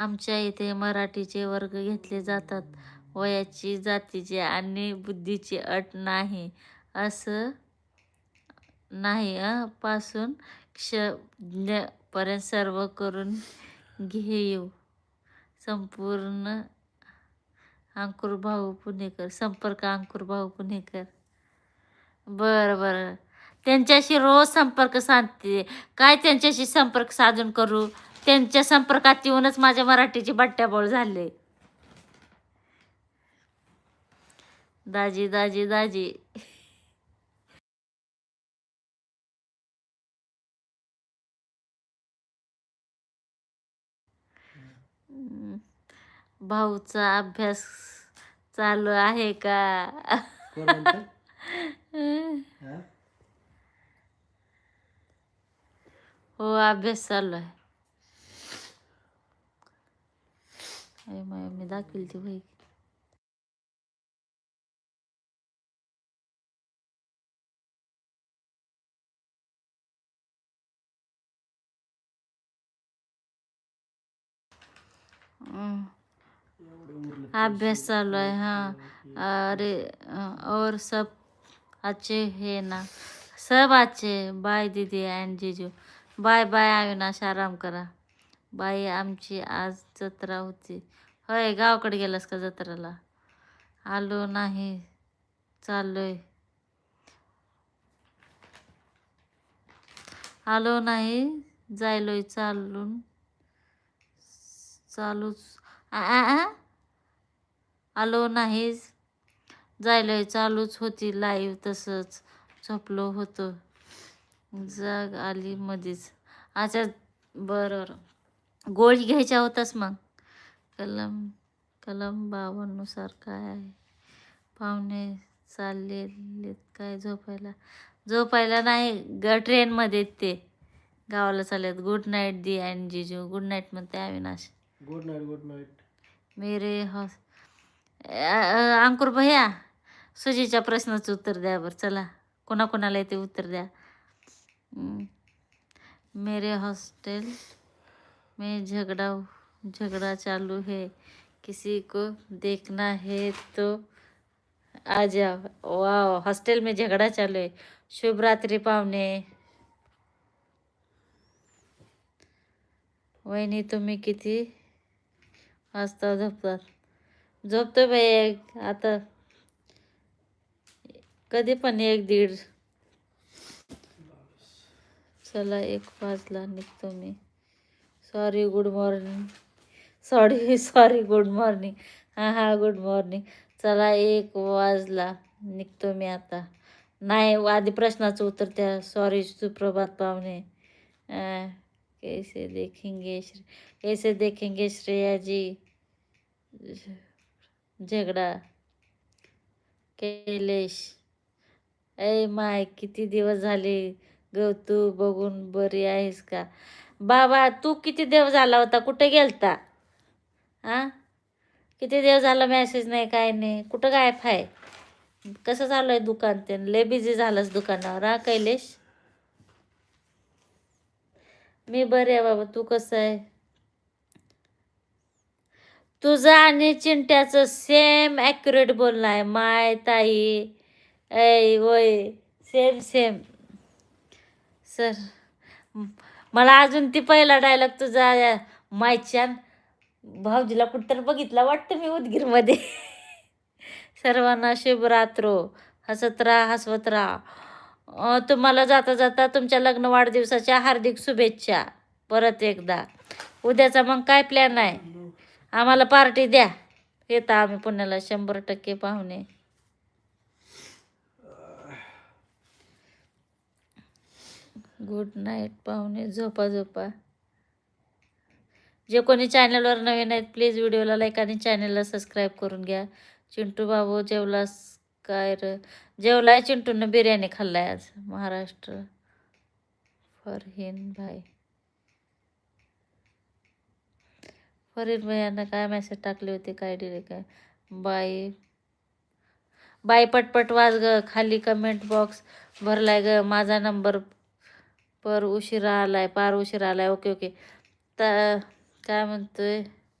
आमच्या इथे मराठीचे वर्ग घेतले जातात. वयाची जातीची आणि बुद्धीची अट नाही. असं नाही पासून क्षज्ञपर्यंत सर्व करून घेऊ संपूर्ण अंकुर भाऊ पुणेकर संपर्क अंकुर भाऊ पुणेकर. बरं बरं. त्यांच्याशी रोज संपर्क साधते. काय त्यांच्याशी संपर्क साधून करू? त्यांच्या संपर्कात येऊनच माझ्या मराठीची बट्ट्याबोळ झाले दाजी दाजी दाजी. भाऊचा अभ्यास चालू आहे का? हो अभ्यास चालू आहे अरे माय मी दाखवील ती वही. उरले अभ्यास चालू आहे हाँ. अरे और सब अच्छे है ना? सब अच्छे. बाय दीदी अँड जीजू. बाय बाय अविनाश आराम करा. बाई आमची आज जत्रा होती होय गावाकडे गेलास का जत्रेला? आलो नाही चाललोय. आलो नाही जायलोय चालून. चालूच आ आलो नाही जायलोय चालूच होती लाईव्ह तसंच. झोपलो होतो. जाग आली मध्येच अच्छा बरं बरं. गोळी घ्यायच्या होतास मग? कलम कलम बावन्नुसार काय आहे? पाहुणे चाललेले काय झोपायला? झोपायला नाही ग ट्रेनमध्ये ते. गावाला चाललेत. गुड नाईट दी अँड जिजू. गुड नाईट म्हणते Avinash. Good night good night मेरे हॉस अ- अंकुर भैया सुजीच्या प्रश्नाचं उत्तर द्या बरं. चला कोणाकोणाला येते उत्तर द्या. हम्म. मेरे हॉस्टल में झगड़ा झगड़ा चालू है। किसी को देखना है तो आ जाओ। वाह हॉस्टेल में झगड़ा चालू है। शुभ रात्री पाहुणे। वहिनी तुम्ही किती वाजता झोपतात? झोपतो एक. आता कधी एक दीड. चला, एक वाजला, निघतो मी. Sorry good morning sorry sorry good morning हां हां गुड मॉर्निंग चला एक वाजला. निघतो मी आता. नाही आधी प्रश्नाचं उत्तर त्या सॉरी सुप्रभात पाहुणे. कैसे देखेंगे श्रे कैसे देखेंगे श्रेयाजी झगडा. कैलेश. ऐ माय किती दिवस झाले? ग तू बघून बरी आहेस का? बाबा तू किती दिवस झाला होता? कुठे गेलता? हां? किती दिवस झाला मॅसेज नाही काय नाही. कुठं काय आहे? कसं चालू आहे दुकान ते? लय बिझी झालंस दुकानावर हा कैलेश? मी बरे आहे बाबा तू कसं आहे? तुझं आणि चिंट्याचं सेम ॲक्युरेट बोलणं आहे. माय ताई ऐ वय सेम सेम सर मला अजून ती पहिला डायलॉग तुझा मायच्यान भाऊजीला कुठतर बघितला वाटतं मी उदगीरमध्ये. सर्वांना शुभरात्रो हसत राहा हसवत राहा. तुम्हाला जाता जाता तुमच्या लग्न वाढदिवसाच्या हार्दिक शुभेच्छा. परत एकदा. उद्याचा मग काय प्लॅन आहे? आम्हाला पार्टी द्या. येता आम्ही पुण्याला शंभर टक्के पाहुणे. गुड नाईट पाहुणे. झोपा झोपा. जे कोणी चॅनलवर नवीन आहेत प्लीज व्हिडिओला लाईक आणि चॅनलला सबस्क्राईब करून घ्या. चिंटू बाबू जेवलास काय र? जेवलाय चिंटूनं बिर्याणी खाल्लाय आज महाराष्ट्र. फरहीन भाई. फरहीन भैयानं काय मेसेज टाकले होते काय डिले काय? बाई. बाई पटपट वाज ग खाली कमेंट बॉक्स भरलाय ग माझा नंबर पर उशिरा आलाय पार उशिरा आलाय. ओके ओके तर काय म्हणतोय